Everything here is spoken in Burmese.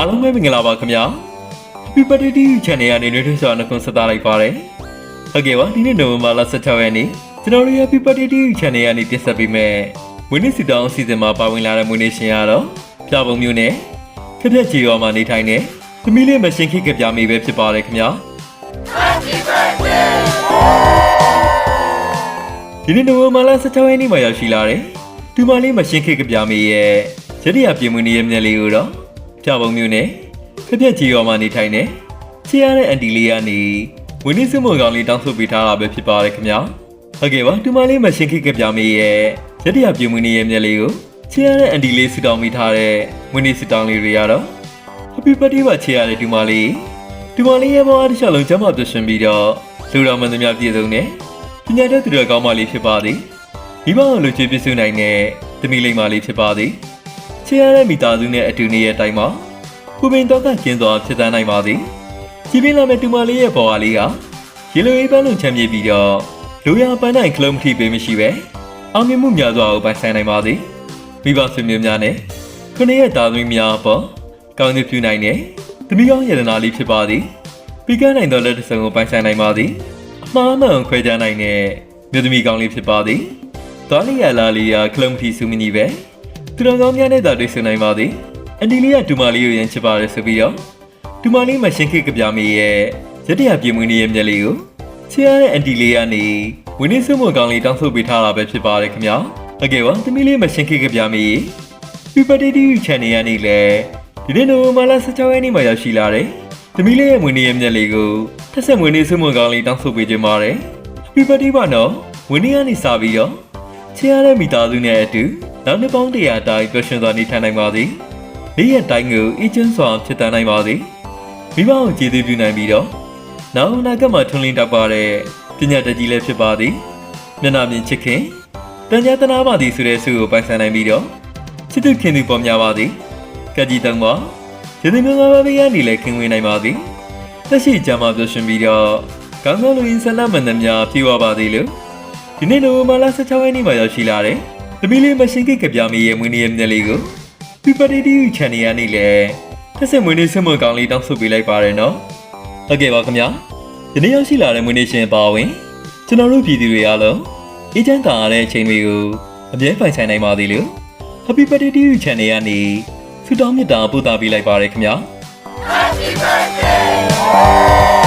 အားလုံးပဲမင်္ဂလာပါခင်ဗျာ Happy Birthday to you Channel ကနေနေထွန်းစွာနှုတ်ဆက်သလိုက်ပါတယ်ဟုတ်ကဲ့ပါဒီနေ့နိုဝင်ဘာလ16ရက်နေ့ကျွန်တော်တို့ရဲ့ Happy Birthday to you Channel ကနေတင်ဆက်ပေးမယ်မွေးနေ့စီတောင်းအစီအစဉ်မှာပါဝင်လာတဲ့မွေးနေ့ရှင်ကတော့ပြပုံမျိုးနဲ့ခက်ပြက်ချီရောမှာနေထိုင်တဲ့သမီးလေးမရှင်ခိကပြမိပဲဖြစ်ပါတယ်ခင်ဗျာဒီနေ့နိုဝင်ဘာလ16ရက်နေ့မှာရောက်ရှိလာတယ်။ဒီမလေးမရှင်းခေတ်ကပြမေရဲ့ရတရပြင်မွေးနေ့ရဲ့မျက်လေးကိုတော့ ပြပုံမျိုးနဲ့ခက်ပြက်ကြီးရောမှနေထိုင်နေချီရတဲ့အန်တီလေးကနေဝင်းနေစမွန်ကောင်လေးတောင်းဆိုပေးထားတာပဲဖြစ်ပါတယ်ခင်ဗျာ။ဟုတ်ကဲ့ပါဒီမလေးမရှင်းခေတ်ကပြမေရဲ့ရတရပြင်မွေးနေ့ရဲ့မျက်လေးကိုချီရတဲ့အန်တီလေးစတောင်းမိထားတဲ့မွေးနေ့စတောင်းလေးတွေရတော့ Happy birthday ပါချီရတဲ့ဒီမလေးဒီမလေးရဲ့ဘဝတစ်လျှောက်လုံးကျမ်းမာပြည့်စုံပြီးတော့လူတော်မှန်သမျှပြည့်စုံနေပညာတတ်သူတော်ကောင်းမလေးဖြစ်ပါသည်မိဘကိုလူချေပြည့်စုံနိုင်တဲ့သမီးလေးမလေးဖြစ်ပါသည် ချစ်ရတဲ့မိသားစုနဲ့အတူနေတဲ့အတိုင်းမှာကိုပင်တော့ကကျင်းစွာဖြစ်တန်းနိုင်ပါသည်ကြည်ပြင်းလာမဲ့တူမလေးရဲ့ဘဝလေးကရေလိုအေးပန်းလုံးချမ်းမြေပြီးတော့လူရပန်းနိုင်ကလုံးမထိပေးမရှိပဲအောင်မြင်မှုများစွာကိုပိုင်ဆိုင်နိုင်ပါသည်မိဘဆွေမျိုးများနဲ့ခုနှစ်ရဲ့သားသမီးများအပေါ်ကောင်းကျိုးပြုနိုင်တဲ့သမီးကောင်းရတနာလေးဖြစ်ပါသည်ပြီးကန်းနိုင်သောလက်တစ်စုံကိုပိုင်ဆိုင်နိုင်ပါသည်အမှားမှန်ခွဲခြားနိုင်တဲ့မြို့သမီးကောင်းလေးဖြစ်ပါသည်။သွားလီယာလာလီယာကလုံထီစုမနီပဲ။ သူတော်ကောင်းများနဲ့သာတွေ့ဆုံနိုင်ပါသည်။အန်တီလီယာဒူမာလီကိုရန်ချစ်ပါရဆိုပြီးတော့ဒူမာလီမရှင်ခေတ်ကပြမေရဲ့ရတရပြေမွေးနေ့ရဲ့မျက်လေးကိုချစ်ရတဲ့အန်တီလီယာနေဝင်းနေစုံမကောင်းလေးတောင်းဆိုပေးထားတာပဲဖြစ်ပါတယ်ခင်ဗျာ။ဟုတ်ကဲ့ပါသမီးလေးမရှင်ခေတ်ကပြမေရဲ့ Puberty TV Channel ကနေလည်းဒီနေ့နိုဝင်ဘာလ16ရက်နေ့မှာရောက်ရှိလာတယ်။သမီးလေးရဲ့မွေးနေ့ရဲ့မျက်လေးကိုထက်ဆက်မွေးနေ့စုံမကောင်းလေးတောင်းဆိုပေးခြင်းပါတယ်။ Happy birthday ပါနော်။မွေးနေ့ကနေစပြီးတော့ချစ်ရတဲ့မိသားစုနဲ့အတူ နောက်နှစ်ပေါင်းတရာတိုင်ပျော်ရွှင်စွာနေထိုင်နိုင်ပါစေ။နေ့ရက်တိုင်းကိုအေးချမ်းစွာဖြစ်တန်နိုင်ပါစေ။မိဘကိုကျေးဇူးပြုနိုင်ပြီးတော့နောက်အနာဂတ်မှာထွန်းလင်းတတ်ပါတဲ့ပညာတတ်ကြီးလည်းဖြစ်ပါသည်။မျက်နှာမြင်ချစ်ခင်တန်ကြသနာပါသည်ဆိုတဲ့ဆုကိုပိုင်ဆိုင်နိုင်ပြီးတော့ချစ်သူခင်သူပေါ်များပါသည်။ကကြီးတုံးပါကျေးဇူးများပါပေးရနေလဲခင်ဝင်နိုင်ပါသည်။သက်ရှိကြမှာပြောရှင်ပြီးတော့ကောင်းကောင်းလူရင်းဆန္ဒမှန်သမျှပြေဝပါသေးလို့ဒီနေ့နိုဝင်ဘာလ16ရက်နေ့မှာရောက်ရှိလာတဲ့ သမီးလေးမရှင်ကိတ်ကပြမေရဲ့မွေးနေ့ရဲ့မျက်လေးကို Puberty TV Channel ကနေလည်းသက်ဆက်မွေးနေ့ဆွမကောင်းလေးတောင်းဆိုပေးလိုက်ပါရနော်။ဟုတ်ကဲ့ပါခင်ဗျာ။ဒီနေ့ရောက်ရှိလာတဲ့မွေးနေ့ရှင်ပါဝင်ကျွန်တော်တို့ပြည်သူတွေအားလုံးအေးချမ်းသာရတဲ့အချိန်တွေကိုအမြဲပိုင်ဆိုင်နိုင်ပါသေးလို့ Happy Birthday TV Channel ကနေဆုတောင်းမေတ္တာပို့သပေးလိုက်ပါရခင်ဗျာ။ Happy birthday